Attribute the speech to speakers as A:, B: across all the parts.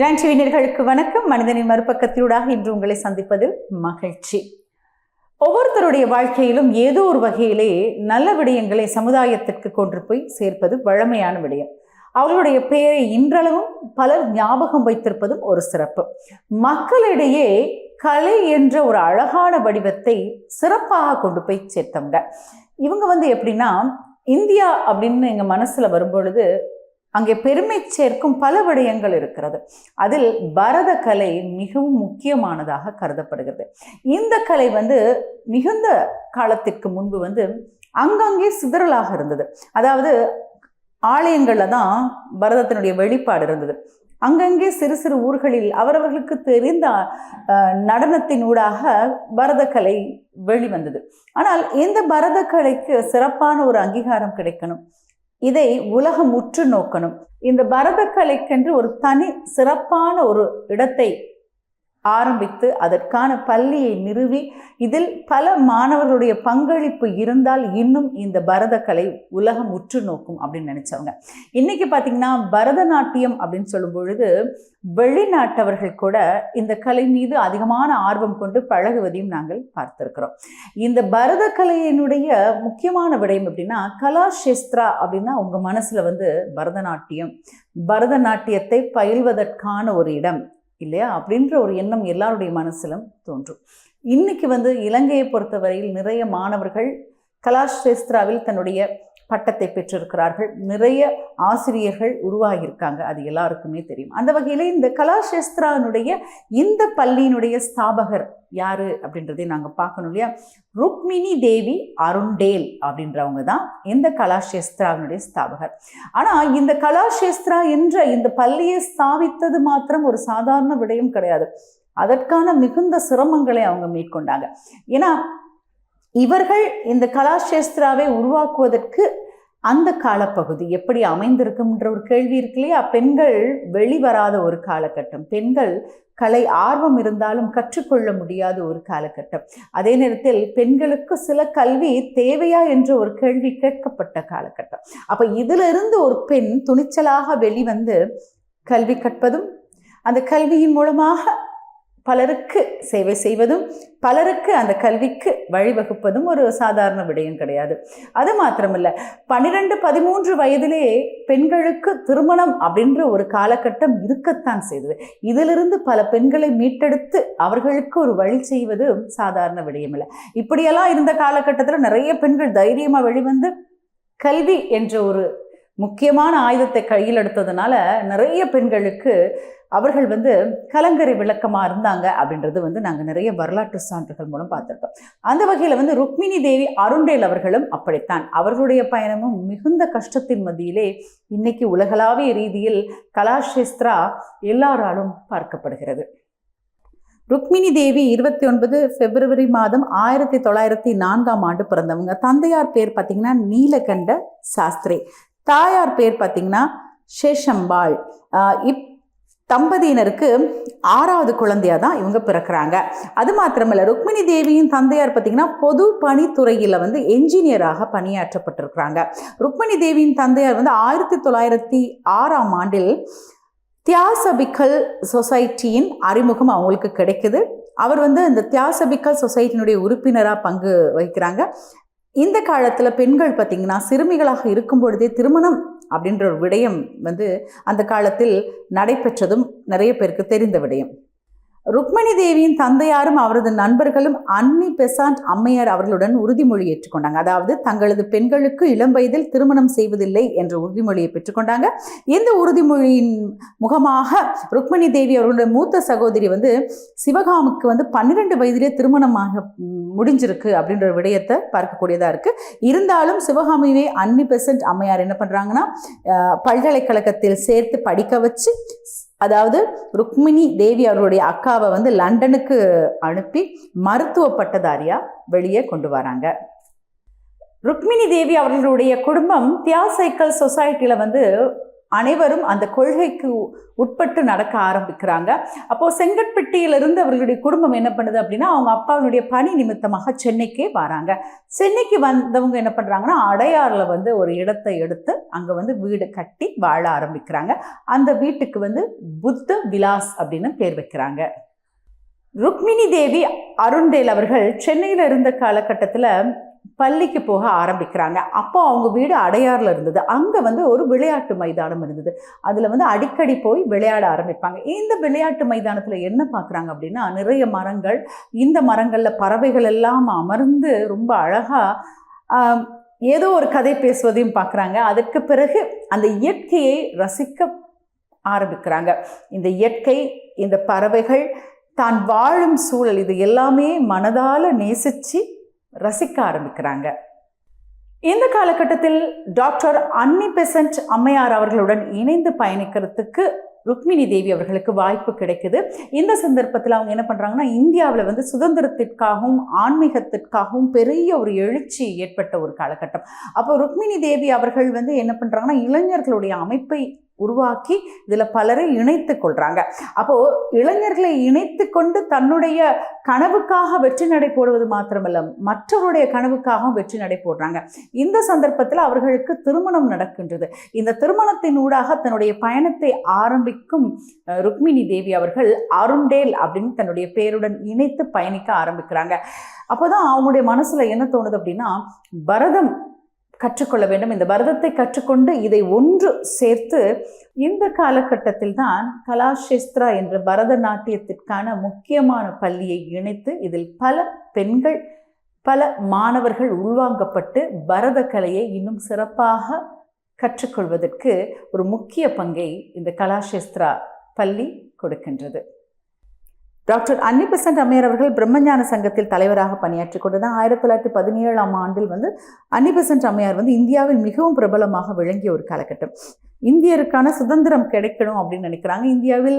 A: டான்டிவினர்களுக்கு வணக்கம். மனிதனின் மறுபக்கத்திலூடாக இன்று உங்களை சந்திப்பதில் மகிழ்ச்சி. ஒவ்வொருத்தருடைய வாழ்க்கையிலும் ஏதோ ஒரு வகையிலே நல்ல விடயங்களை சமுதாயத்திற்கு கொண்டு போய் சேர்ப்பது வழமையான விடயம். அவர்களுடைய பெயரை இன்றளவும் பலர் ஞாபகம் வைத்திருப்பதும் ஒரு சிறப்பு. மக்களிடையே கலை என்ற ஒரு அழகான வடிவத்தை சிறப்பாக கொண்டு போய் சேர்த்தவங்க. இவங்க வந்து எப்படின்னா இந்தியா அப்படின்னு எங்கள் மனசில் வரும்பொழுது அங்கே பெருமை சேர்க்கும் பல விடயங்கள் இருக்கிறது. அதில் பரத கலை மிகவும் முக்கியமானதாக கருதப்படுகிறது. இந்த கலை வந்து மிகுந்த காலத்திற்கு முன்பு வந்து அங்கங்கே சிதறலாக இருந்தது. அதாவது ஆலயங்களில் தான் பரதத்தினுடைய வெளிப்பாடு இருந்தது. அங்கங்கே சிறு சிறு ஊர்களில் அவரவர்களுக்கு தெரிந்த நடனத்தினூடாக பரதக்கலை வெளிவந்தது. ஆனால் இந்த பரதக்கலைக்கு சிறப்பான ஒரு அங்கீகாரம் கிடைக்கணும். இதை உலகம் உற்று நோக்கணும். இந்த பரதக்கலைக்கென்று ஒரு தனி சிறப்பான ஒரு இடத்தை ஆரம்பித்து அதற்கான பள்ளியை நிறுவி இதில் பல மாணவர்களுடைய பங்களிப்பு இருந்தால் இன்னும் இந்த பரதக்கலை உலகம் உற்று நோக்கும் அப்படின்னு நினச்சவங்க. இன்றைக்கி பார்த்தீங்கன்னா பரதநாட்டியம் அப்படின்னு சொல்லும் பொழுது வெளிநாட்டவர்கள் கூட இந்த கலை மீது அதிகமான ஆர்வம் கொண்டு பழகுவதையும் நாங்கள் பார்த்துருக்கிறோம். இந்த பரதக்கலையினுடைய முக்கியமான விடயம் அப்படின்னா கலாஷேஸ்திரா அப்படின்னா உங்கள் மனசில் வந்து பரதநாட்டியம் பரதநாட்டியத்தை பயில்வதற்கான ஒரு இடம் இல்லையா? அப்படின்ற ஒரு எண்ணம் எல்லாருடைய மனசிலும் தோன்றும். இன்றைக்கி வந்து இலங்கையை பொறுத்தவரையில் நிறைய மாணவர்கள் கலாஷேஸ்திராவில் தன்னுடைய பட்டத்தை பெற்றிருக்கிறார்கள். நிறைய ஆசிரியர்கள் உருவாகியிருக்காங்க. அது எல்லாருக்குமே தெரியும். அந்த வகையில் இந்த கலாசேஸ்திரானுடைய இந்த பள்ளியினுடைய ஸ்தாபகர் யார் அப்படின்றதையும் நாங்கள் பார்க்கணும் இல்லையா? ருக்மிணி தேவி அருண்டேல் அப்படின்றவங்க தான் இந்த கலாஷேஸ்திராவினுடைய ஸ்தாபகர். ஆனால் இந்த கலாஷேஸ்திரா என்ற இந்த பள்ளியை ஸ்தாபித்தது மாத்திரம் ஒரு சாதாரண விடயம் கிடையாது. அதற்கான மிகுந்த சிரமங்களை அவங்க மேற்கொண்டாங்க. ஏன்னா இவர்கள் இந்த கலாஷேஸ்திராவை உருவாக்குவதற்கு அந்த காலப்பகுதி எப்படி அமைந்திருக்கும்ன்ற ஒரு கேள்வி இருக்கு இல்லையா? பெண்கள் வெளிவராத ஒரு காலகட்டம். பெண்கள் கலை ஆர்வம் இருந்தாலும் கற்றுக்கொள்ள முடியாத ஒரு காலகட்டம். அதே நேரத்தில் பெண்களுக்கு சில கல்வி தேவையா என்ற ஒரு கேள்வி கேட்கப்பட்ட காலகட்டம். அப்ப இதிலிருந்து ஒரு பெண் துணிச்சலாக வெளிவந்து கல்வி கற்பதும் அந்த கல்வியின் மூலமாக பலருக்கு சேவை செய்வதும் பலருக்கு அந்த கல்விக்கு வழிவகுப்பதும் ஒரு சாதாரண விடயம் கிடையாது. அது மாத்திரமல்ல பன்னிரெண்டு பதிமூன்று வயதிலே பெண்களுக்கு திருமணம் அப்படின்ற ஒரு காலகட்டம் இருக்கத்தான் செய்தது. இதிலிருந்து பல பெண்களை மீட்டெடுத்து அவர்களுக்கு ஒரு வழி செய்வது சாதாரண விடயமில்லை. இப்படியெல்லாம் இருந்த காலகட்டத்தில் நிறைய பெண்கள் தைரியமாக வெளிவந்து கல்வி என்ற ஒரு முக்கியமான ஆயுதத்தை கையில் எடுத்ததுனால நிறைய பெண்களுக்கு அவர்கள் வந்து கலங்கரை விளக்கமாக இருந்தாங்க அப்படின்றது வந்து நாங்கள் நிறைய வரலாற்று சான்றுகள் மூலம் பார்த்துருக்கோம். அந்த வகையில் வந்து ருக்மிணி தேவி அருண்டேல் அவர்களும் அப்படித்தான். அவர்களுடைய பயணமும் மிகுந்த கஷ்டத்தின் மத்தியிலே இன்னைக்கு உலகளாவிய ரீதியில் கலாஷேஸ்திரா எல்லாராலும் பார்க்கப்படுகிறது. ருக்மிணி தேவி இருபத்தி ஒன்பது பிப்ரவரி மாதம் ஆயிரத்தி தொள்ளாயிரத்தி நான்காம் ஆண்டு பிறந்தவங்க. தந்தையார் பேர் பார்த்தீங்கன்னா நீலகண்ட சாஸ்திரி. தாயார் பேர் பார்த்தீங்கன்னா சேஷம்பாள். இப் தம்பதியினருக்கு ஆறாவது குழந்தையா தான் இவங்க பிறக்கிறாங்க. அது மாத்திரமல்ல ருக்மிணி தேவியின் தந்தையார் பார்த்தீங்கன்னா பொது பணித்துறையில் வந்து என்ஜினியராக பணியாற்றப்பட்டிருக்கிறாங்க. ருக்மிணி தேவியின் தந்தையார் வந்து ஆயிரத்தி தொள்ளாயிரத்தி ஆறாம் ஆண்டில் தியாசபிக்கல் சொசைட்டியின் அறிமுகம் அவங்களுக்கு கிடைக்குது. அவர் வந்து இந்த தியாசபிக்கல் சொசைட்டினுடைய உறுப்பினராக பங்கு வகிக்கிறாங்க. இந்த காலத்தில் பெண்கள் பார்த்திங்கன்னா சிறுமிகளாக இருக்கும் பொழுதே திருமணம் அப்படின்ற ஒரு விடயம் வந்து அந்த காலத்தில் நடைபெற்றதும் நிறைய பேருக்கு தெரிந்த விடயம். ருக்மணி தேவியின் தந்தையாரும் அவரது நண்பர்களும் அன்னி பெசாண்ட் அம்மையார் அவர்களுடன் உறுதிமொழி ஏற்றுக்கொண்டாங்க. அதாவது தங்களது பெண்களுக்கு இளம் வயதில் திருமணம் செய்வதில்லை என்ற உறுதிமொழியை பெற்றுக்கொண்டாங்க. இந்த உறுதிமொழியின் முகமாக ருக்மணி தேவி அவர்களுடைய மூத்த சகோதரி வந்து சிவகாமுக்கு வந்து பன்னிரெண்டு வயதிலே திருமணமாக முடிஞ்சிருக்கு அப்படின்ற ஒரு விடயத்தை பார்க்கக்கூடியதாக இருக்குது இருந்தாலும் சிவகாமியை அன்னி பெசன்ட் அம்மையார் என்ன பண்ணுறாங்கன்னா பல்கலைக்கழகத்தில் சேர்த்து படிக்க வச்சு அதாவது ருக்மிணி தேவி அவர்களுடைய அக்காவை வந்து லண்டனுக்கு அனுப்பி மருத்துவ பட்டதாரியா வெளியே கொண்டு வராங்க. ருக்மிணி தேவி அவர்களுடைய குடும்பம் தியாசைக்கல் சொசைட்டியில் வந்து அனைவரும் அந்த கொள்கைக்கு உட்பட்டு நடக்க ஆரம்பிக்கிறாங்க. அப்போ செங்கற்பட்டியிலிருந்து அவர்களுடைய குடும்பம் என்ன பண்ணுது அப்படின்னா அவங்க அப்பாவினுடைய பணி நிமித்தமாக சென்னைக்கே வராங்க. சென்னைக்கு வந்தவங்க என்ன பண்ணுறாங்கன்னா அடையாறில் வந்து ஒரு இடத்தை எடுத்து அங்கே வந்து வீடு கட்டி வாழ ஆரம்பிக்கிறாங்க. அந்த வீட்டுக்கு வந்து புத்த விலாஸ் அப்படின்னு பேர் வைக்கிறாங்க. ருக்மிணி தேவி அருண்டேல் அவர்கள் சென்னையில் இருந்த காலகட்டத்தில் பள்ளிக்கு போக ஆரம்பிக்கிறாங்க. அப்போ அவங்க வீடு அடையாறில் இருந்தது. அங்கே வந்து ஒரு விளையாட்டு மைதானம் இருந்தது. அதில் வந்து அடிக்கடி போய் விளையாட ஆரம்பிப்பாங்க. இந்த விளையாட்டு மைதானத்தில் என்ன பார்க்குறாங்க அப்படின்னா நிறைய மரங்கள் இந்த மரங்களில் பறவைகள் எல்லாம் அமர்ந்து ரொம்ப அழகாக ஏதோ ஒரு கதை பேசுவதையும் பார்க்குறாங்க அதற்கு பிறகு அந்த இயற்கையை ரசிக்க ஆரம்பிக்கிறாங்க. இந்த இயற்கை இந்த பறவைகள் தான் வாழும் சூழல் இது எல்லாமே மனதால் நேசித்து ரசிக்க ஆரம்பிக்கிறாங்க. இந்த காலகட்டத்தில் டாக்டர் அன்னி பெசன்ட் அம்மையார் அவர்களுடன் இணைந்து பயணிக்கிறதுக்கு ருக்மிணி தேவி அவர்களுக்கு வாய்ப்பு கிடைக்குது. இந்த சந்தர்ப்பத்தில் அவங்க என்ன பண்ணுறாங்கன்னா இந்தியாவில் வந்து சுதந்திரத்திற்காகவும் ஆன்மீகத்திற்காகவும் பெரிய ஒரு எழுச்சி ஏற்பட்ட ஒரு காலகட்டம். அப்போ ருக்மிணி தேவி அவர்கள் வந்து என்ன பண்ணுறாங்கன்னா இளைஞர்களுடைய அமைப்பை உருவாக்கி இதில் பலரை இணைத்து கொள்கிறாங்க அப்போது இளைஞர்களை இணைத்து கொண்டு தன்னுடைய கனவுக்காக வெற்றி நடை போடுவது மாத்திரமல்ல மற்றவருடைய கனவுக்காகவும் வெற்றி நடை போடுறாங்க. இந்த சந்தர்ப்பத்தில் அவர்களுக்கு திருமணம் நடக்கின்றது. இந்த திருமணத்தின் ஊடாக தன்னுடைய பயணத்தை ஆரம்பிக்கும் ருக்மிணி தேவி அவர்கள் அருண்டேல் அப்படின்னு தன்னுடைய பேருடன் இணைத்து பயணிக்க ஆரம்பிக்கிறாங்க. அப்போதான் அவங்களுடைய மனசில் என்ன தோணுது அப்படின்னா பரதம் கற்றுக்கொள்ள வேண்டும். இந்த பரதத்தை கற்றுக்கொண்டு இதை ஒன்று சேர்த்து இந்த காலகட்டத்தில் தான் கலாஷேஸ்திரா என்ற பரதநாட்டியத்திற்கான முக்கியமான பள்ளியை இணைத்து இதில் பல பெண்கள் பல மாணவர்கள் உள்வாங்கப்பட்டு பரத கலையை இன்னும் சிறப்பாக கற்றுக்கொள்வதற்கு ஒரு முக்கிய பங்கை இந்த கலாஷேஸ்திரா பள்ளி கொடுக்கின்றது. டாக்டர் அன்னிபெசன்ட் அம்மையார் அவர்கள் பிரம்மஞான சங்கத்தில் தலைவராக பணியாற்றி கொண்டு தான் ஆயிரத்தி தொள்ளாயிரத்தி பதினேழாம் ஆண்டில் வந்து அன்னிபெசன்ட் அம்மையார் வந்து இந்தியாவில் மிகவும் பிரபலமாக விளங்கிய ஒரு காலகட்டம். இந்தியருக்கான சுதந்திரம் கிடைக்கணும் அப்படின்னு நினைக்கிறாங்க. இந்தியாவில்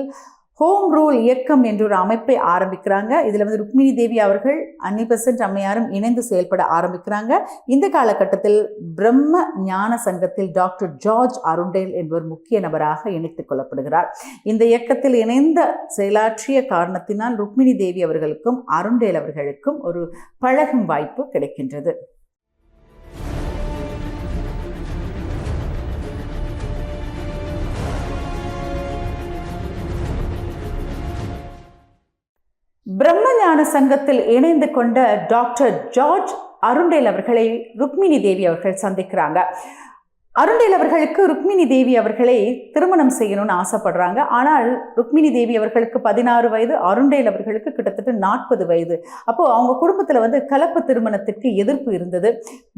A: ஹோம் ரூல் இயக்கம் என்ற ஒரு அமைப்பை ஆரம்பிக்கிறாங்க. இதில் வந்து ருக்மிணி தேவி அவர்கள் அன்னிபெசன்ட் அம்மையாரும் இணைந்து செயல்பட ஆரம்பிக்கிறாங்க. இந்த காலகட்டத்தில் பிரம்ம ஞான சங்கத்தில் டாக்டர் ஜார்ஜ் அருண்டேல் என்பவர் முக்கிய நபராக இணைத்துக் கொள்ளப்படுகிறார். இந்த இயக்கத்தில் இணைந்த செயலாற்றிய காரணத்தினால் ருக்மிணி தேவி அவர்களுக்கும் அருண்டேல் அவர்களுக்கும் ஒரு பழகும் வாய்ப்பு கிடைக்கின்றது. பிரம்மஞான சங்கத்தில் இணைந்து கொண்ட டாக்டர் ஜார்ஜ் அருண்டேல் அவர்களை ருக்மிணி தேவி அவர்கள் சந்திக்கிறாங்க. அருண்டேல் அவர்களுக்கு ருக்மிணி தேவி அவர்களை திருமணம் செய்யணும்னு ஆசைப்படுறாங்க. ஆனால் ருக்மிணி தேவி அவர்களுக்கு பதினாறு வயது அருண்டேல் அவர்களுக்கு கிட்டத்தட்ட நாற்பது வயது. அப்போது அவங்க குடும்பத்தில் வந்து கலப்பு திருமணத்திற்கு எதிர்ப்பு இருந்தது.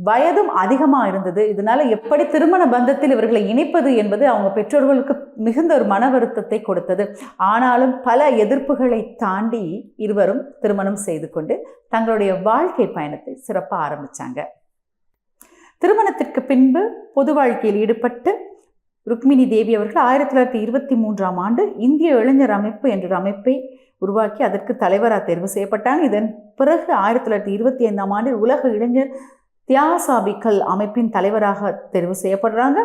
A: வயதும் அதிகமாக இருந்தது. இதனால எப்படி திருமண பந்தத்தில் இவர்களை இணைப்பது என்பது அவங்க பெற்றோர்களுக்கு மிகுந்த ஒரு மன வருத்தத்தை கொடுத்தது. ஆனாலும் பல எதிர்ப்புகளை தாண்டி இருவரும் திருமணம் செய்து கொண்டு தங்களுடைய வாழ்க்கை பயணத்தை சிறப்பாக ஆரம்பிச்சாங்க. திருமணத்திற்கு பின்பு பொது வாழ்க்கையில் ஈடுபட்டு ருக்மிணி தேவி அவர்கள் ஆயிரத்தி தொள்ளாயிரத்தி இருபத்தி மூன்றாம் ஆண்டு இந்திய இளைஞர் அமைப்பு என்ற ஒரு அமைப்பை உருவாக்கி அதற்கு தலைவராக தேர்வு செய்யப்பட்டாங்க. இதன் பிறகு ஆயிரத்தி தொள்ளாயிரத்தி இருபத்தி ஐந்தாம் ஆண்டில் உலக இளைஞர் தியாசாபிக்கல் அமைப்பின் தலைவராக தேர்வு செய்யப்படுறாங்க.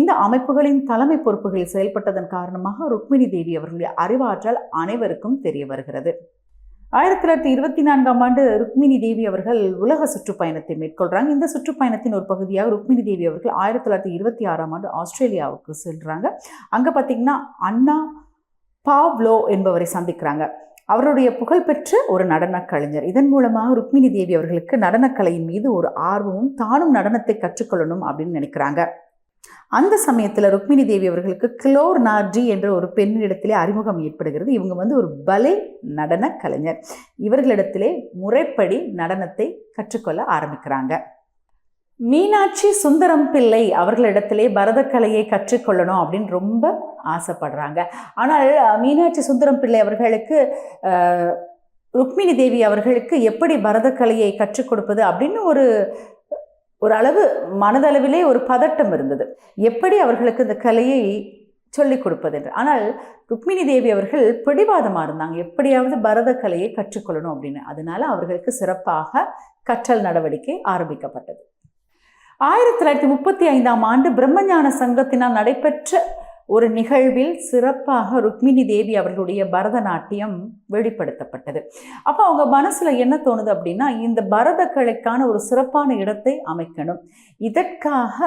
A: இந்த அமைப்புகளின் தலைமை பொறுப்புகளில் செயல்பட்டதன் காரணமாக ருக்மிணி தேவி அவர்களுடைய அறிவாற்றல் அனைவருக்கும் தெரிய வருகிறது. ஆயிரத்தி தொள்ளாயிரத்தி இருபத்தி நான்காம் ஆண்டு ருக்மிணி தேவி அவர்கள் உலக சுற்றுப்பயணத்தை மேற்கொள்கிறாங்க இந்த சுற்றுப்பயணத்தின் ஒரு பகுதியாக ருக்மிணி தேவி அவர்கள் ஆயிரத்தி தொள்ளாயிரத்தி இருபத்தி ஆறாம் ஆண்டு ஆஸ்திரேலியாவுக்கு செல்கிறாங்க அங்கே பார்த்திங்கன்னா அண்ணா பாவ்லோ என்பவரை சந்திக்கிறாங்க. அவருடைய புகழ்பெற்ற ஒரு நடனக் கலைஞர். இதன் மூலமாக ருக்மிணி தேவி அவர்களுக்கு நடனக்கலையின் மீது ஒரு ஆர்வமும் தானும் நடனத்தை கற்றுக்கொள்ளணும் அப்படின்னு நினைக்கிறாங்க. அந்த சமயத்தில் ருக்மிணி தேவி அவர்களுக்கு கிளோர் நார்ஜி என்ற ஒரு பெண்ணிடத்திலே அறிமுகம் ஏற்படுகிறது. இவங்க வந்து ஒரு பலே நடன கலைஞர். இவர்களிடத்திலே முறைப்படி நடனத்தை கற்றுக்கொள்ள ஆரம்பிக்கிறாங்க. மீனாட்சி சுந்தரம் பிள்ளை அவர்களிடத்திலே பரதக்கலையை கற்றுக்கொள்ளணும் அப்படின்னு ரொம்ப ஆசைப்படுறாங்க. ஆனால் மீனாட்சி சுந்தரம் பிள்ளை அவர்களுக்கு ருக்மிணி தேவி அவர்களுக்கு எப்படி பரதக்கலையை கற்றுக் கொடுப்பது அப்படின்னு ஒரு ஒரு அளவு மனதளவிலே ஒரு பதட்டம் இருந்தது. எப்படி அவர்களுக்கு இந்த கலையை சொல்லிக் கொடுப்பது என்று. ஆனால் ருக்மிணி தேவி அவர்கள் பிடிவாதமாக இருந்தாங்க. எப்படியாவது பரத கலையை கற்றுக்கொள்ளணும் அப்படின்னு. அதனால அவர்களுக்கு சிறப்பாக கற்றல் நடவடிக்கை ஆரம்பிக்கப்பட்டது. ஆயிரத்தி தொள்ளாயிரத்தி முப்பத்தி ஐந்தாம் ஆண்டு பிரம்மஞான சங்கத்தினால் நடைபெற்ற ஒரு நிகழ்வில் சிறப்பாக ருக்மிணி தேவி அவர்களுடைய பரதநாட்டியம் வெளிப்படுத்தப்பட்டது. அப்போ அவங்க மனசில் என்ன தோணுது அப்படின்னா இந்த பரத கலைக்கான ஒரு சிறப்பான இடத்தை அமைக்கணும். இதற்காக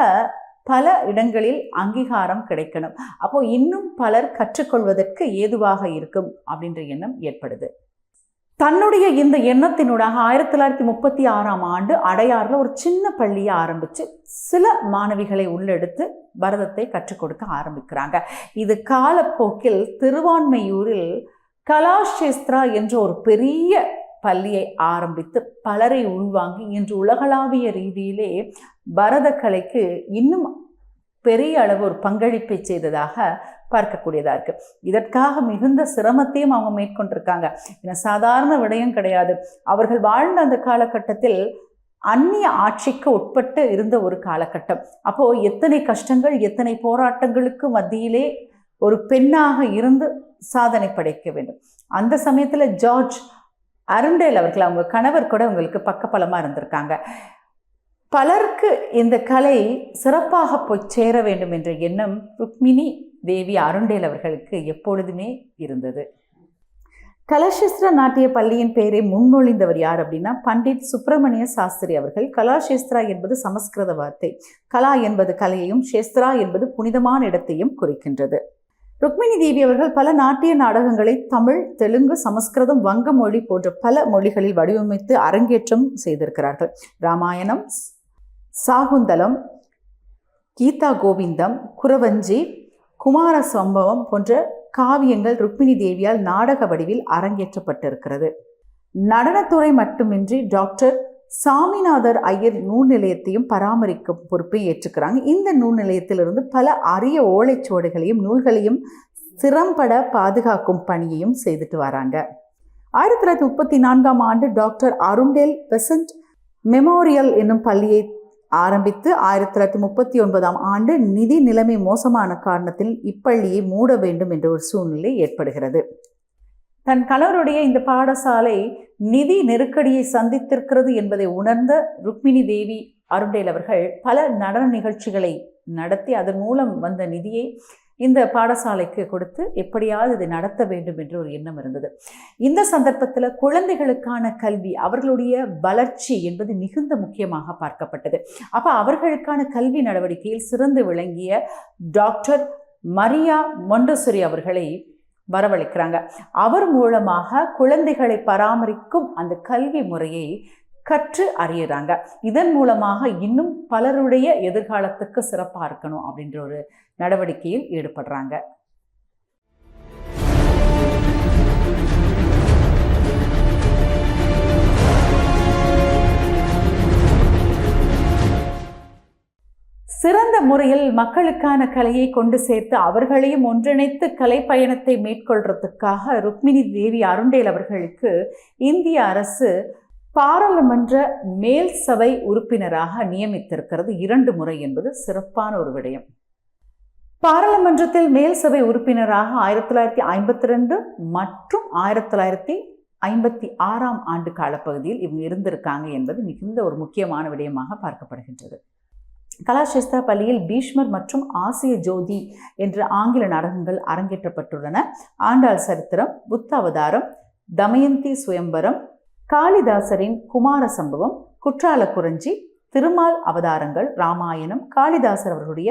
A: பல இடங்களில் அங்கீகாரம் கிடைக்கணும். அப்போ இன்னும் பலர் கற்றுக்கொள்வதற்கு ஏதுவாக இருக்கும் அப்படின்ற எண்ணம் ஏற்படுது. தன்னுடைய இந்த எண்ணத்தினூடாக ஆயிரத்தி தொள்ளாயிரத்தி முப்பத்தி ஆறாம் ஆண்டு அடையாறில் ஒரு சின்ன பள்ளியை ஆரம்பித்து சில மாணவிகளை உள்ளெடுத்து பரதத்தை கற்றுக் கொடுக்க ஆரம்பிக்கிறாங்க. இது காலப்போக்கில் திருவான்மையூரில் கலாஷேஸ்திரா என்ற ஒரு பெரிய பள்ளியை ஆரம்பித்து பலரை உள்வாங்கி இன்று உலகளாவிய ரீதியிலே பரத கலைக்கு இன்னும் பெரிய அளவு ஒரு பங்களிப்பை செய்ததாக பார்க்கக்கூடியதாக இருக்கு. இதற்காக மிகுந்த சிரமத்தையும் அவங்க மேற்கொண்டிருக்காங்க. ஏன்னா சாதாரண விடயம் கிடையாது. அவர்கள் வாழ்ந்த அந்த காலகட்டத்தில் அந்நிய ஆட்சிக்கு உட்பட்டு இருந்த ஒரு காலகட்டம். அப்போது எத்தனை கஷ்டங்கள் எத்தனை போராட்டங்களுக்கு மத்தியிலே ஒரு பெண்ணாக இருந்து சாதனை படைக்க வேண்டும். அந்த சமயத்தில் ஜார்ஜ் அருண்டேல் அவர்கள் அவங்க கணவர் கூட அவங்களுக்கு பக்கபலமாக இருந்திருக்காங்க. பலருக்கு இந்த கலை சிறப்பாக போய் சேர வேண்டும் என்ற எண்ணம் ருக்மிணி தேவி அருண்டேல் அவர்களுக்கு எப்பொழுதுமே இருந்தது. கலாசேஸ்திர நாட்டிய பள்ளியின் பெயரை முன்மொழிந்தவர் யார் அப்படின்னா பண்டிட் சுப்பிரமணிய சாஸ்திரி அவர்கள். கலாசேஸ்திரா என்பது சமஸ்கிருத வார்த்தை. கலா என்பது கலையையும் சேஸ்திரா என்பது புனிதமான இடத்தையும் குறிக்கின்றது. ருக்மிணி தேவி அவர்கள் பல நாட்டிய நாடகங்களை தமிழ் தெலுங்கு சமஸ்கிருதம் வங்க மொழி போன்ற பல மொழிகளில் வடிவமைத்து அரங்கேற்றம் செய்திருக்கிறார்கள். ராமாயணம் சாகுந்தலம் கீதா கோவிந்தம் குரவஞ்சி குமார சம்பவம் போன்ற காவியங்கள் ருக்மிணி தேவியால் நாடக வடிவில் அரங்கேற்றப்பட்டிருக்கிறது. நடனத்துறை மட்டுமின்றி டாக்டர் சாமிநாதர் ஐயர் நூல் நிலையத்தையும் பராமரிக்கும் பொறுப்பை ஏற்றுக்கிறாங்க. இந்த நூல் நிலையத்திலிருந்து பல அரிய ஓலைச்சுவடுகளையும் நூல்களையும் சிறம்பட பாதுகாக்கும் பணியையும் செய்துட்டு வராங்க. ஆயிரத்தி தொள்ளாயிரத்தி முப்பத்தி நான்காம் ஆண்டு டாக்டர் அருண்டேல் பெசன்ட் மெமோரியல் என்னும் பள்ளியை ஆரம்பித்து ஆயிரத்தி தொள்ளாயிரத்தி முப்பத்தி ஒன்பதாம் ஆண்டு நிதி நிலைமை மோசமான காரணத்தில் இப்பள்ளியை மூட வேண்டும் என்ற ஒரு சூழ்நிலை ஏற்படுகிறது. தன் கணவருடைய இந்த பாடசாலை நிதி நெருக்கடியை சந்தித்திருக்கிறது என்பதை உணர்ந்த ருக்மிணி தேவி அருண்டேல் அவர்கள் பல நடன நிகழ்ச்சிகளை நடத்தி அதன் மூலம் வந்த நிதியை இந்த பாடசாலைக்கு கொடுத்து எப்படியாவது இதை நடத்த வேண்டும் என்று ஒரு எண்ணம் இருந்தது. இந்த சந்தர்ப்பத்தில் குழந்தைகளுக்கான கல்வி அவர்களுடைய வளர்ச்சி என்பது மிகுந்த முக்கியமாக பார்க்கப்பட்டது. அப்போ அவர்களுக்கான கல்வி நடவடிக்கையில் சிறந்து விளங்கிய டாக்டர் மரியா மொண்டசுரி அவர்களை வரவழைக்கிறாங்க. அவர் மூலமாக குழந்தைகளை பராமரிக்கும் அந்த கல்வி முறையை கற்று அறியிறாங்க. இதன் மூலமாக இன்னும் பலருடைய எதிர்காலத்துக்கு சிறப்பாக இருக்கணும் அப்படின்ற ஒரு நடவடிக்கையில் ஈடுபடுறாங்க. சிறந்த முறையில் மக்களுக்கான கலையை கொண்டு சேர்த்து அவர்களையும் ஒன்றிணைத்து கலை பயணத்தை மேற்கொள்றதுக்காக ருக்மிணி தேவி அருண்டேல் அவர்களுக்கு இந்திய அரசு பாராளுமன்ற மேல் சபை உறுப்பினராக நியமித்திருக்கிறது இரண்டு முறை என்பது சிறப்பான ஒரு விடயம். பாராளுமன்றத்தில் மேல் சபை உறுப்பினராக ஆயிரத்தி தொள்ளாயிரத்தி ஐம்பத்தி ரெண்டு மற்றும் ஆயிரத்தி தொள்ளாயிரத்தி ஐம்பத்தி ஆறாம் ஆண்டு காலப்பகுதியில் இவங்க இருந்திருக்காங்க என்பது மிகுந்த ஒரு முக்கியமான விடயமாக பார்க்கப்படுகின்றது. கலாசேஸ்திரா பள்ளியில் பீஷ்மர் மற்றும் ஆசிய ஜோதி என்ற ஆங்கில நாடகங்கள் அரங்கேற்றப்பட்டுள்ளன. ஆண்டாள் சரித்திரம் புத்த அவதாரம் தமயந்தி சுயம்பரம் காளிதாசரின் குமார சம்பவம் குற்றால குறிஞ்சி திருமால் அவதாரங்கள் ராமாயணம் காளிதாசர் அவர்களுடைய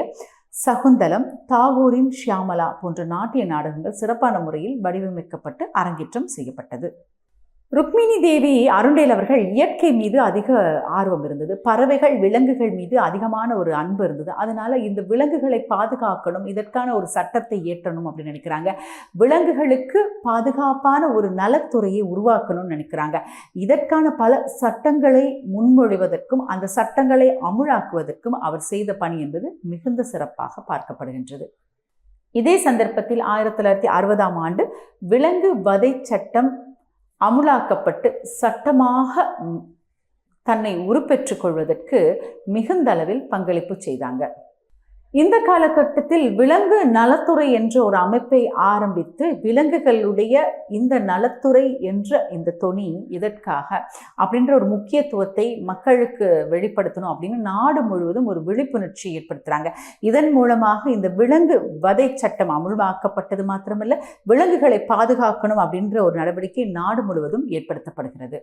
A: சகுந்தலம் தாகூரின் ஷியாமலா போன்ற நாட்டிய நாடகங்கள் சிறப்பான முறையில் வடிவமைக்கப்பட்டு அரங்கேற்றம் செய்யப்பட்டது. ருக்மிணி தேவி அருண்டேல் அவர்கள் இயற்கை மீது அதிக ஆர்வம் இருந்தது. பறவைகள் விலங்குகள் மீது அதிகமான ஒரு அன்பு இருந்தது. அதனால் இந்த விலங்குகளை பாதுகாக்கணும் இதற்கான ஒரு சட்டத்தை இயற்றணும் அப்படின்னு நினைக்கிறாங்க. விலங்குகளுக்கு பாதுகாப்பான ஒரு நலத்துறையை உருவாக்கணும்னு நினைக்கிறாங்க. இதற்கான பல சட்டங்களை முன்மொழிவதற்கும் அந்த சட்டங்களை அமுழாக்குவதற்கும் அவர் செய்த பணி என்பது மிகுந்த சிறப்பாக பார்க்கப்படுகின்றது. இதே சந்தர்ப்பத்தில் ஆயிரத்தி தொள்ளாயிரத்தி அறுபதாம் ஆண்டு விலங்கு வதை சட்டம் அமுலாக்கப்பட்டு சட்டமாக தன்னை உருப்பெற்றுக் கொள்வதற்கு மிகுந்த அளவில் பங்களிப்பு செய்தாங்க. இந்த காலகட்டத்தில் விலங்கு நலத்துறை என்ற ஒரு அமைப்பை ஆரம்பித்து விலங்குகளுடைய இந்த நலத்துறை என்ற இந்த தொனி இதற்காக அப்படின்ற ஒரு முக்கியத்துவத்தை மக்களுக்கு வெளிப்படுத்தணும் அப்படின்னு நாடு முழுவதும் ஒரு விழிப்புணர்ச்சி ஏற்படுத்துகிறாங்க இதன் மூலமாக இந்த விலங்கு வதை சட்டம் அமுல்வாக்கப்பட்டது மாத்திரமல்ல விலங்குகளை பாதுகாக்கணும் அப்படின்ற ஒரு நடவடிக்கை நாடு முழுவதும் ஏற்படுத்தப்படுகிறது.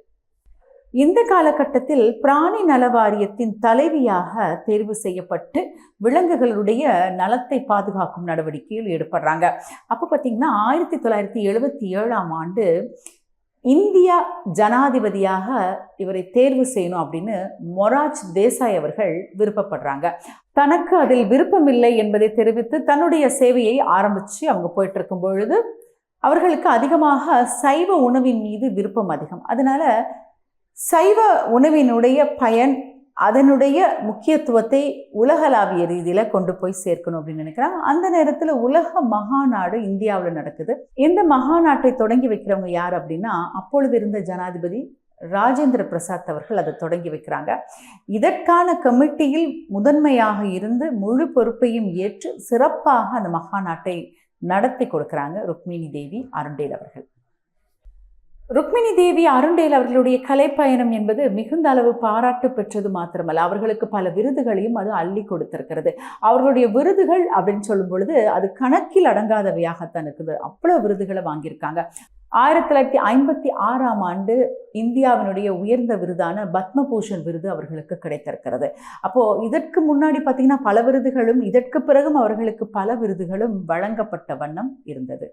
A: இந்த காலகட்டத்தில் பிராணி நல வாரியத்தின் தலைவியாக தேர்வு செய்யப்பட்டு விலங்குகளுடைய நலத்தை பாதுகாக்கும் நடவடிக்கையில் ஈடுபடுறாங்க. அப்போ பார்த்தீங்கன்னா ஆயிரத்தி தொள்ளாயிரத்தி எழுபத்தி ஏழாம் ஆண்டு இந்தியா ஜனாதிபதியாக இவரை தேர்வு செய்யணும் அப்படின்னு மொராஜ் தேசாய் அவர்கள் விருப்பப்படுறாங்க. தனக்கு அதில் விருப்பமில்லை என்பதை தெரிவித்து தன்னுடைய சேவையை ஆரம்பித்து அவங்க போயிட்டு இருக்கும் பொழுது அவர்களுக்கு அதிகமாக சைவ உணவின் மீது விருப்பம் அதிகம். அதனால சைவ உணவினுடைய பயன் அதனுடைய முக்கியத்துவத்தை உலகளாவிய ரீதியில் கொண்டு போய் சேர்க்கணும் அப்படின்னு நினைக்கிறாங்க. அந்த நேரத்தில் உலக மகாநாடு இந்தியாவில் நடக்குது. இந்த மகாநாட்டை தொடங்கி வைக்கிறவங்க யார் அப்படின்னா அப்பொழுது இருந்த ஜனாதிபதி ராஜேந்திர பிரசாத் அவர்கள் அதை தொடங்கி வைக்கிறாங்க. இதற்கான கமிட்டியில் முதன்மையாக இருந்து முழு பொறுப்பையும் ஏற்று சிறப்பாக அந்த மகாநாட்டை நடத்தி கொடுக்குறாங்க ருக்மிணி தேவி அருண்டேல் அவர்கள். ருக்மிணி தேவி அருண்டேல் அவர்களுடைய கலைப்பயணம் என்பது மிகுந்த அளவு பாராட்டு பெற்றது மாத்திரமல்ல. அவர்களுக்கு பல விருதுகளையும் அது அள்ளி கொடுத்திருக்கிறது. அவர்களுடைய விருதுகள் அப்படின்னு சொல்லும் பொழுது அது கணக்கில் அடங்காதவையாகத்தான் இருக்குது. அவ்வளோ விருதுகளை வாங்கியிருக்காங்க. ஆயிரத்தி தொள்ளாயிரத்தி ஐம்பத்தி ஆறாம் ஆண்டு இந்தியாவினுடைய உயர்ந்த விருதான பத்மபூஷன் விருது அவர்களுக்கு கிடைத்திருக்கிறது. அப்போ இதற்கு முன்னாடி பார்த்தீங்கன்னா பல விருதுகளும் இதற்கு பிறகும் அவர்களுக்கு பல விருதுகளும் வழங்கப்பட்ட வண்ணம் இருந்தது.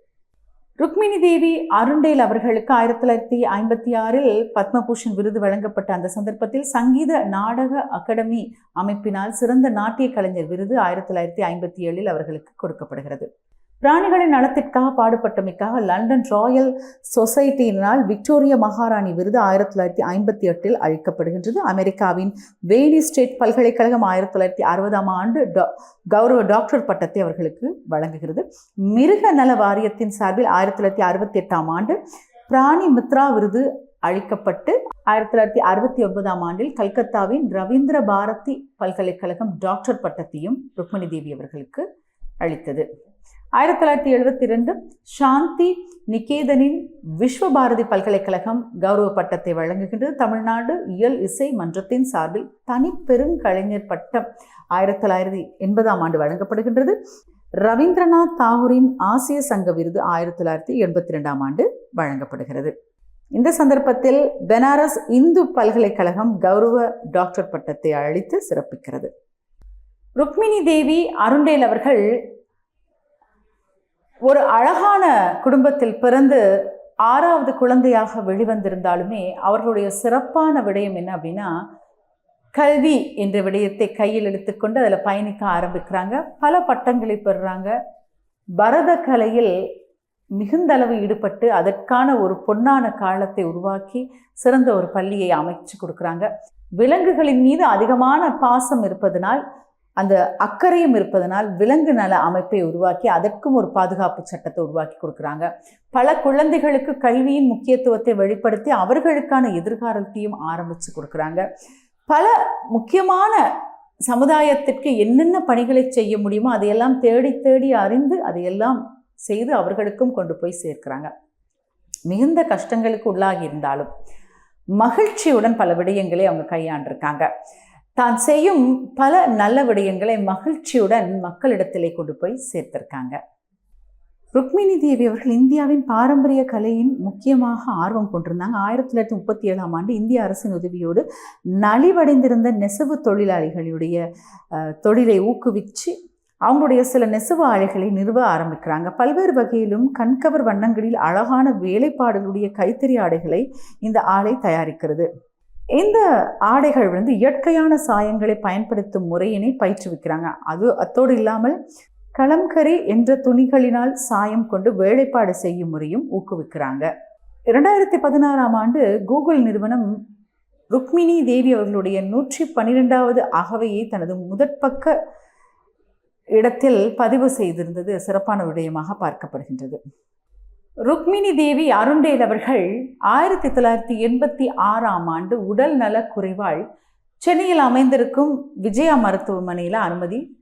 A: ருக்மிணி தேவி அருண்டேல் அவர்களுக்கு ஆயிரத்தி தொள்ளாயிரத்தி ஐம்பத்தி ஆறில் பத்மபூஷன் விருது வழங்கப்பட்ட அந்த சந்தர்ப்பத்தில் சங்கீத நாடக அகாடமி அமைப்பினால் சிறந்த நாட்டிய கலைஞர் விருது ஆயிரத்தி தொள்ளாயிரத்தி ஐம்பத்தி ஏழில் அவர்களுக்கு கொடுக்கப்படுகிறது. பிராணிகளின் நலத்திற்காக பாடுபட்டமைக்காக லண்டன் ராயல் சொசைட்டியினால் விக்டோரியா மகாராணி விருது ஆயிரத்தி தொள்ளாயிரத்தி ஐம்பத்தி எட்டில் அளிக்கப்படுகின்றது அமெரிக்காவின் வேலி ஸ்டேட் பல்கலைக்கழகம் ஆயிரத்தி தொள்ளாயிரத்தி அறுபதாம் ஆண்டு கௌரவ டாக்டர் பட்டத்தை அவர்களுக்கு வழங்குகிறது. மிருக நல வாரியத்தின் சார்பில் ஆயிரத்தி தொள்ளாயிரத்தி அறுபத்தி எட்டாம் ஆண்டு பிராணி மித்ரா விருது அளிக்கப்பட்டு ஆயிரத்தி தொள்ளாயிரத்தி அறுபத்தி ஒன்பதாம் ஆண்டில் கல்கத்தாவின் ரவீந்திர பாரதி பல்கலைக்கழகம் டாக்டர் பட்டத்தையும் ருக்மணி தேவி அவர்களுக்கு அளித்தது. ஆயிரத்தி தொள்ளாயிரத்தி எழுபத்தி ரெண்டு சாந்தி நிகேதனின் விஸ்வபாரதி பல்கலைக்கழகம் கௌரவ பட்டத்தை வழங்குகின்றது. தமிழ்நாடு இயல் இசை மன்றத்தின் சார்பில் தனிப்பெருங்கலைஞர் பட்டம் ஆயிரத்தி தொள்ளாயிரத்தி எண்பதாம் ஆண்டு வழங்கப்படுகின்றது. ரவீந்திரநாத் தாகூரின் ஆசிய சங்க விருது ஆயிரத்தி தொள்ளாயிரத்தி எண்பத்தி ரெண்டாம் ஆண்டு வழங்கப்படுகிறது. இந்த சந்தர்ப்பத்தில் பெனாரஸ் இந்து பல்கலைக்கழகம் கௌரவ டாக்டர் பட்டத்தை அளித்து சிறப்பிக்கிறது. ருக்மிணி தேவி அருண்டேல் அவர்கள் ஒரு அழகான குடும்பத்தில் பிறந்து ஆறாவது குழந்தையாக வெளிவந்திருந்தாலுமே அவர்களுடைய சிறப்பான விடயம் என்ன அப்படின்னா கல்வி என்ற விடயத்தை கையில் எடுத்துக்கொண்டு அதில் பயணிக்க ஆரம்பிக்கிறாங்க. பல பட்டங்களை பெறுறாங்க. பரத கலையில் மிகுந்தளவு ஈடுபட்டு அதற்கான ஒரு பொன்னான காலத்தை உருவாக்கி சிறந்த ஒரு பள்ளியை அமைச்சு கொடுக்குறாங்க. விலங்குகளின் மீது அதிகமான பாசம் இருப்பதனால் அந்த அக்கறையும் இருப்பதனால் விலங்கு நல அமைப்பை உருவாக்கி அதற்கும் ஒரு பாதுகாப்பு சட்டத்தை உருவாக்கி கொடுக்குறாங்க. பல குழந்தைகளுக்கு கல்வியின் முக்கியத்துவத்தை வெளிப்படுத்தி அவர்களுக்கான எதிர்காலத்தையும் ஆரம்பித்து கொடுக்குறாங்க. பல முக்கியமான சமுதாயத்திற்கு என்னென்ன பணிகளை செய்ய முடியுமோ அதையெல்லாம் தேடி தேடி அறிந்து அதையெல்லாம் செய்து அவர்களுக்கும் கொண்டு போய் சேர்க்கிறாங்க. மிகுந்த கஷ்டங்களுக்கு உள்ளாகி இருந்தாலும் மகிழ்ச்சியுடன் பல விடயங்களை அவங்க கையாண்டிருக்காங்க. தான் செய்யும் பல நல்ல விடயங்களை மகிழ்ச்சியுடன் மக்களிடத்திலே கொண்டு போய் சேர்த்திருக்காங்க. ருக்மிணி தேவி அவர்கள் இந்தியாவின் பாரம்பரிய கலையின் முக்கியமாக ஆர்வம் கொண்டிருந்தாங்க. ஆயிரத்தி தொள்ளாயிரத்தி முப்பத்தி ஏழாம் ஆண்டு இந்திய அரசின் உதவியோடு நலிவடைந்திருந்த நெசவு தொழிலாளிகளுடைய தொழிலை ஊக்குவிச்சு அவங்களுடைய சில நெசவு ஆலைகளை நிறுவ ஆரம்பிக்கிறாங்க. பல்வேறு வகையிலும் கண்கவர் வண்ணங்களில் அழகான வேலைப்பாடுகளுடைய கைத்தறி ஆடைகளை இந்த ஆலை தயாரிக்கிறது. இந்த ஆடைகள் வந்து இயற்கையான சாயங்களை பயன்படுத்தும் முறையினை பயிற்றுவிக்கிறாங்க. அது அத்தோடு இல்லாமல் கலம்கரி என்ற துணிகளினால் சாயம் கொண்டு வேலைப்பாடு செய்யும் முறையும் ஊக்குவிக்கிறாங்க. இரண்டாயிரத்தி பதினாறாம் ஆண்டு கூகுள் நிறுவனம் ருக்மிணி தேவி அவர்களுடைய நூற்றி பன்னிரெண்டாவது அகவையை தனது முதற்பக்க இடத்தில் பதிவு செய்திருந்தது. சிறப்பான விடயமாக பார்க்கப்படுகின்றது. ருக்மிணி தேவி அருண்டேல் அவர்கள் ஆயிரத்தி தொள்ளாயிரத்தி எண்பத்தி ஆறாம் ஆண்டு உடல் நல குறைவால் சென்னையில் அமைந்திருக்கும் விஜயா மருத்துவமனையில் அனுமதி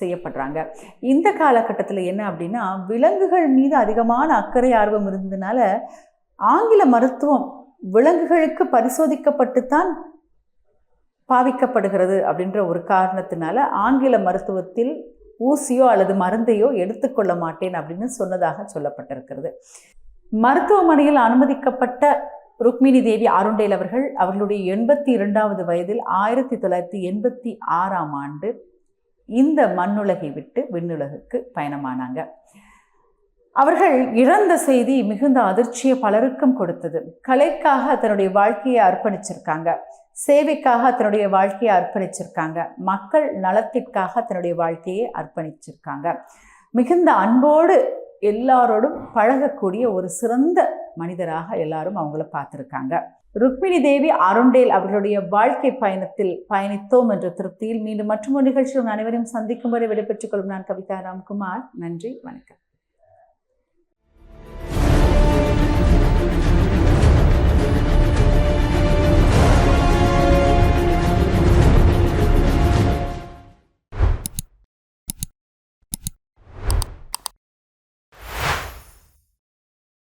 A: செய்யப்படுறாங்க. இந்த காலகட்டத்தில் என்ன அப்படின்னா விலங்குகள் மீது அதிகமான அக்கறை ஆர்வம் இருந்ததுனால ஆங்கில மருத்துவம் விலங்குகளுக்கு பரிசோதிக்கப்பட்டுத்தான் பாவிக்கப்படுகிறது அப்படின்ற ஒரு காரணத்தினால ஆங்கில மருத்துவத்தில் ஊசியோ அல்லது மருந்தையோ எடுத்துக்கொள்ள மாட்டேன் அப்படின்னு சொன்னதாக சொல்லப்பட்டிருக்கிறது. மருத்துவமனையில் அனுமதிக்கப்பட்ட ருக்மிணி தேவி அருண்டேல் அவர்கள் அவர்களுடைய எண்பத்தி இரண்டாவது வயதில் ஆயிரத்தி தொள்ளாயிரத்தி எண்பத்தி ஆறாம் ஆண்டு இந்த மண்ணுலகை விட்டு விண்ணுலகுக்கு பயணமானாங்க. அவர்கள் இறந்த செய்தி மிகுந்த அதிர்ச்சியை பலருக்கும் கொடுத்தது. கலைக்காக தன்னுடைய வாழ்க்கையை அர்ப்பணிச்சிருக்காங்க. சேவைக்காக தன்னுடைய வாழ்க்கையை அர்ப்பணிச்சிருக்காங்க. மக்கள் நலத்திற்காக தன்னுடைய வாழ்க்கையை அர்ப்பணிச்சிருக்காங்க. மிகுந்த அன்போடு எல்லாரோடும் பழகக்கூடிய ஒரு சிறந்த மனிதராக எல்லாரும் அவங்கள பார்த்துருக்காங்க. ருக்மிணி தேவி அருண்டேல் அவர்களுடைய வாழ்க்கை பயணத்தில் பயணித்தோம் என்ற திருப்தியில் மீண்டும் மற்றொரு நிகழ்ச்சியில் அனைவரையும் சந்திக்கும் வரை விடைபெற்றுக் கொள்ளும் நான் கவிதா ராம்குமார். நன்றி வணக்கம்.